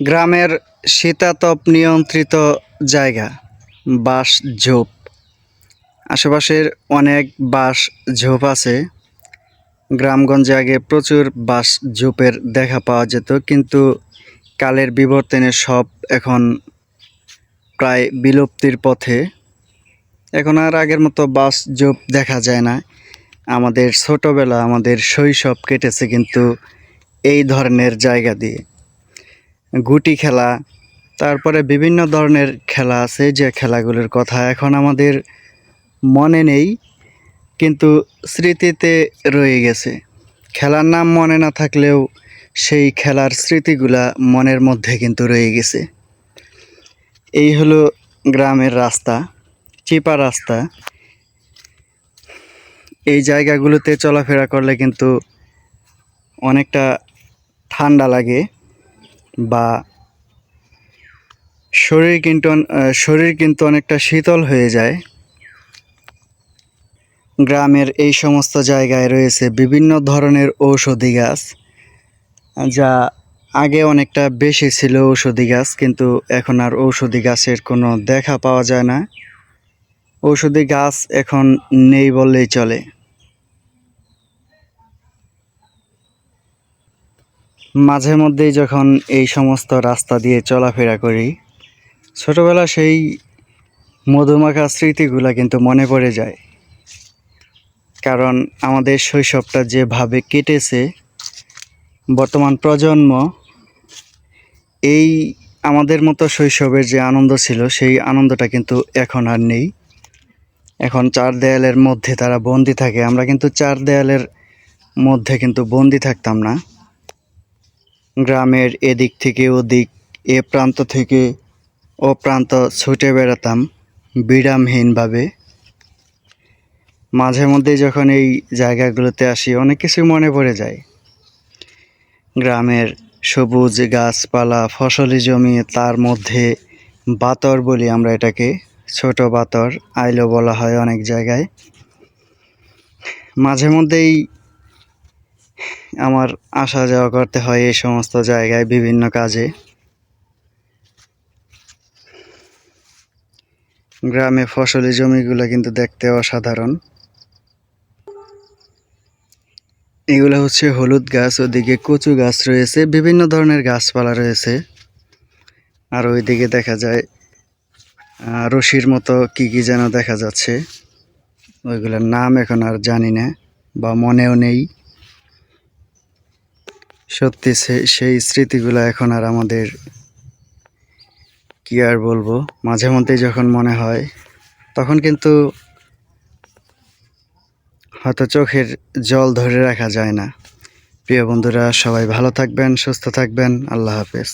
গ্রামের শীতাতপ নিয়ন্ত্রিত জায়গা, বাঁশ, ঝোপ। আশেপাশের অনেক বাঁশ, ঝোপ আছে। গ্রামগঞ্জে আগে প্রচুর বাঁশ, ঝোপের দেখা পাওয়া যেত, কিন্তু কালের বিবর্তনে সব এখন প্রায় বিলুপ্তির পথে। এখন আর আগের মতো বাঁশ, ঝোপ দেখা যায় না। আমাদের ছোটোবেলা আমাদের শৈশব কেটেছে কিন্তু এই ধরনের জায়গা দিয়ে। গুটি খেলা, তারপরে বিভিন্ন ধরনের খেলা আছে যে খেলাগুলোর কথা এখন আমাদের মনে নেই, কিন্তু স্মৃতিতে রয়ে গেছে। খেলার নাম মনে না থাকলেও সেই খেলার স্মৃতিগুলা মনের মধ্যে কিন্তু রয়ে গেছে। এই হলো গ্রামের রাস্তা, চিপা রাস্তা। এই জায়গাগুলোতে চলাফেরা করলে কিন্তু অনেকটা ঠান্ডা লাগে। বা শরীর কিন্তু শরীর কিন্তু অনেকটা শীতল হয়ে যায়। গ্রামের এই সমস্ত জায়গায় রয়েছে বিভিন্ন ধরনের ঔষধি গাছ, যা আগে অনেকটা বেশি ছিল ঔষধি গাছ, কিন্তু এখন আর ঔষধি গাছের কোনো দেখা পাওয়া যায় না। ঔষধি গাছ এখন নেই বললেই চলে। মাঝে মধ্যেই যখন এই সমস্ত রাস্তা দিয়ে চলাফেরা করি, ছোটবেলা সেই মধুমাখা স্মৃতিগুলা কিন্তু মনে পড়ে যায়। কারণ আমাদের শৈশবটা যেভাবে কেটেছে, বর্তমান প্রজন্ম, এই আমাদের মতো শৈশবের যে আনন্দ ছিল, সেই আনন্দটা কিন্তু এখন আর নেই। এখন চার দেয়ালের মধ্যে তারা বন্দি থাকে, আমরা কিন্তু চার দেয়ালের মধ্যে কিন্তু বন্দি থাকতাম না। গ্রামের এদিক থেকে ওদিক, এ প্রান্ত থেকে ও প্রান্ত ছুটে বেড়াতাম বিরামহীনভাবে। মাঝে মধ্যে যখন এই জায়গাগুলোতে আসি, অনেক কিছু মনে পড়ে যায়। গ্রামের সবুজ গাছপালা, ফসলি জমি, তার মধ্যে বাতর বলি আমরা এটাকে, ছোট বাতর, আইলো বলা হয় অনেক জায়গায়। মাঝে মধ্যেই আমার আসা যাওয়া করতে হয় এই সমস্ত জায়গায়, বিভিন্ন কাজে। গ্রামে ফসলি জমিগুলো কিন্তু দেখতে অসাধারণ। এগুলো হচ্ছে হলুদ গাছ, ওদিকে কচু গাছ রয়েছে, বিভিন্ন ধরনের গাছপালা রয়েছে। আর ওইদিকে দেখা যায় রশির মতো কি কি যেন দেখা যাচ্ছে। ওইগুলোর নাম এখন আর জানি না, বা মনেও নেই। সত্যি সেই স্মৃতিগুলো এখন আর আমাদের কি আর বলব? মাঝে মধ্যেই যখন মনে হয়, তখন কিন্তু হয়তো চোখের জল ধরে রাখা যায় না। প্রিয় বন্ধুরা, সবাই ভালো থাকবেন, সুস্থ থাকবেন। আল্লাহ হাফেজ।